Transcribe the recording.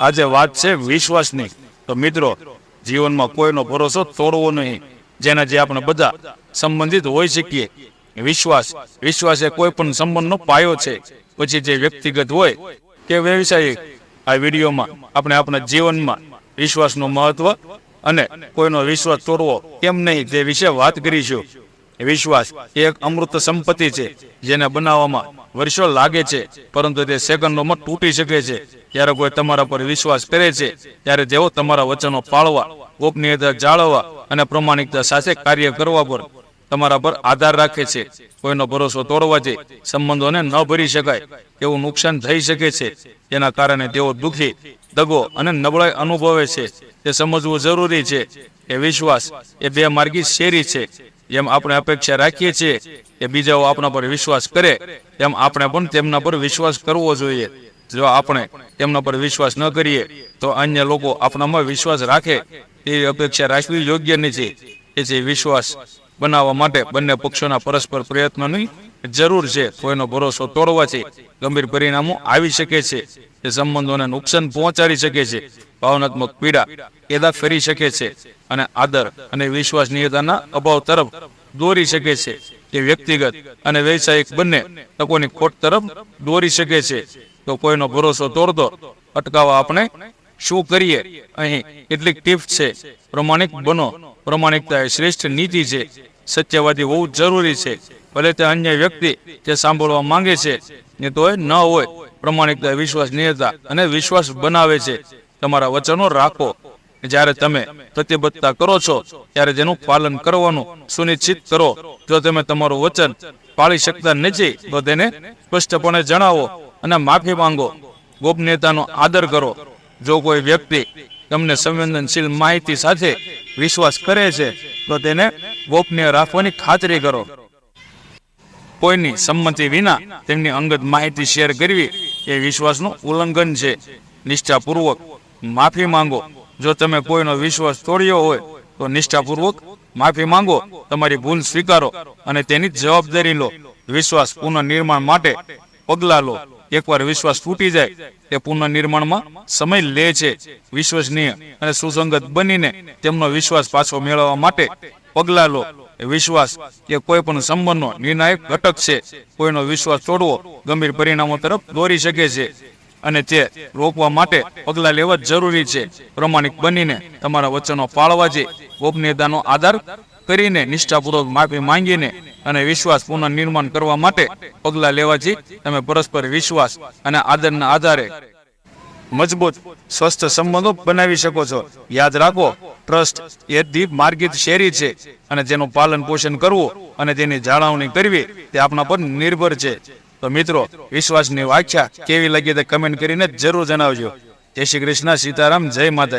આજે વાત છે વિશ્વાસની તો મિત્રો, જીવનમાં કોઈનો ભરોસો તોડવો નહીં. જેના જે આપણે બધા સંબંધિત હોઈ શકીએ. વિશ્વાસ વિશ્વાસ એ કોઈ પણ સંબંધનો પાયો છે. પછી જે વ્યક્તિગત હોય કે વ્યવસાયિક, આ વિડીયોમાં આપણે આપણા જીવનમાં વિશ્વાસનું મહત્વ અને કોઈનો વિશ્વાસ તોડવો કેમ નહીં, તે વિશે વાત કરીશું. વિશ્વાસ એ એક અમૃત સંપત્તિ છે, જેને બનાવવામાં વર્ષો લાગે છે, પરંતુ તે સેકન્ડોમાં તૂટી શકે છે. જ્યારે કોઈ તમારા પર વિશ્વાસ કરે છે, ત્યારે તેઓ તમારા વચનો પાળવા ગોપનીયતા જાળવવા અને પ્રમાણિકતા સાથે કાર્ય કરવા પર તમારા પર આધાર રાખે છે. કોઈનો ભરોસો તોડવાથી સંબંધોને ન ભરી શકાય, એવું નુકસાન થઈ શકે છે. જેના કારણે તેઓ દુઃખી, દગો અને નબળાઈ અનુભવે છે. તે સમજવું જરૂરી છે કે વિશ્વાસ એ બે માર્ગી શેરી છે. જેમ આપણે અપેક્ષા રાખીએ છીએ કે બીજાઓ આપણા પર વિશ્વાસ કરે તેમ આપણે પણ તેમના પર વિશ્વાસ કરવો જોઈએ. જો આપણે તેમના પર વિશ્વાસ ન કરીએ, તો અન્ય લોકો આપણામાં વિશ્વાસ રાખે તેવી અપેક્ષા રાખવી યોગ્ય નથી તેથી વિશ્વાસ બનાવવા માટે બંને પક્ષોના પરસ્પર પ્રયત્નોની જરૂર છે. કોઈનો ભરોસો તોડવાથી ગંભીર પરિણામો આવી શકે છે. તે સંબંધોને નુકસાન પહોંચાડી શકે છે. ભાવનાત્મક પીડા પેદા કરી શકે છે અને આદર અને વિશ્વાસનીયતાના અભાવ તરફ દોરી શકે છે. તે વ્યક્તિગત અને વ્યવસાયિક બંને તકોની ખોટ તરફ દોરી શકે છે. તો કોઈનો ભરોસો તોડતો અટકાવવા આપણે શું કરીએ? અહીં કેટલીક ટીપ છે. પ્રમાણિક બનો. પ્રમાણિકતા એ શ્રેષ્ઠ નીતિ છે. સત્યવાદી હોવું જરૂરી છે. ભલે તે અન્ય વ્યક્તિ જે સાંભળવા માંગે છે. ને તો એ ન હોય. પ્રમાણિકતા વિશ્વસનીયતા અને વિશ્વાસ બનાવે છે. તમારા વચનો રાખો. જ્યારે તમે પ્રતિબદ્ધતા કરો છો, ત્યારે તેનું પાલન કરવાનું સુનિશ્ચિત કરો. જો તમે તમારું વચન પાળી શકતા નથી, તો તેને સ્પષ્ટપણે જણાવો અને માફી માંગો. ગોપનીયતાનો આદર કરો. જો કોઈ વ્યક્તિ તમને સંવેદનશીલ માહિતી સાથે વિશ્વાસ કરે છે, તો તેને ગોપનીય રાખવાની ખાતરી કરો. કોઈની સંમતિ વિના તેમની અંગત માહિતી શેર કરવી એ વિશ્વાસનું ઉલ્લંઘન છે. નિષ્ઠાપૂર્વક માફી માંગો. જો તમે કોઈનો વિશ્વાસ તોડ્યો હોય, તો નિષ્ઠાપૂર્વક માફી માંગો. તમારી ભૂલ સ્વીકારો અને તેની જવાબદારી લો. વિશ્વાસ પુનઃનિર્માણ માટે પગલાં લો. એકવાર વિશ્વાસ તૂટી જાય, તે પુનઃનિર્માણમાં સમય લે છે. વિશ્વસનીય અને સુસંગત બનીને તેમનો વિશ્વાસ પાછો મેળવવા માટે પગલાં લો. વિશ્વાસ એ કોઈ પણ સંબંધનો નિર્ણાયક ઘટક છે, કોઈનો વિશ્વાસ તોડવો ગંભીર પરિણામો તરફ દોરી શકે છે અને તે રોકવા માટે પગલાં લેવા જરૂરી છે. પ્રમાણિક બનીને તમારા વચનો પાળવાથી ગોપનીયતાનો આધાર કરીને નિષ્ઠાપૂર્વક માફી માંગીને અને વિશ્વાસ પુનઃનિર્માણ કરવા માટે પગલાં લેવાથી તમે પરસ્પર વિશ્વાસ અને આદરના આધારે મજબૂત સ્વસ્થ સંબંધો બનાવી શકો છો. યાદ રાખો ટ્રસ્ટ એ દીપ માર્ગિત શેરી છે અને તેનું પાલન પોષણ કરવું અને તેની જાળવણી કરવી તે આપણા પર નિર્ભર છે. તો મિત્રો, વિશ્વાસની વ્યાખ્યા કેવી લાગી તે કમેન્ટ કરીને જરૂર જણાવજો. જય શ્રી કૃષ્ણ, સીતારામ, જય માતા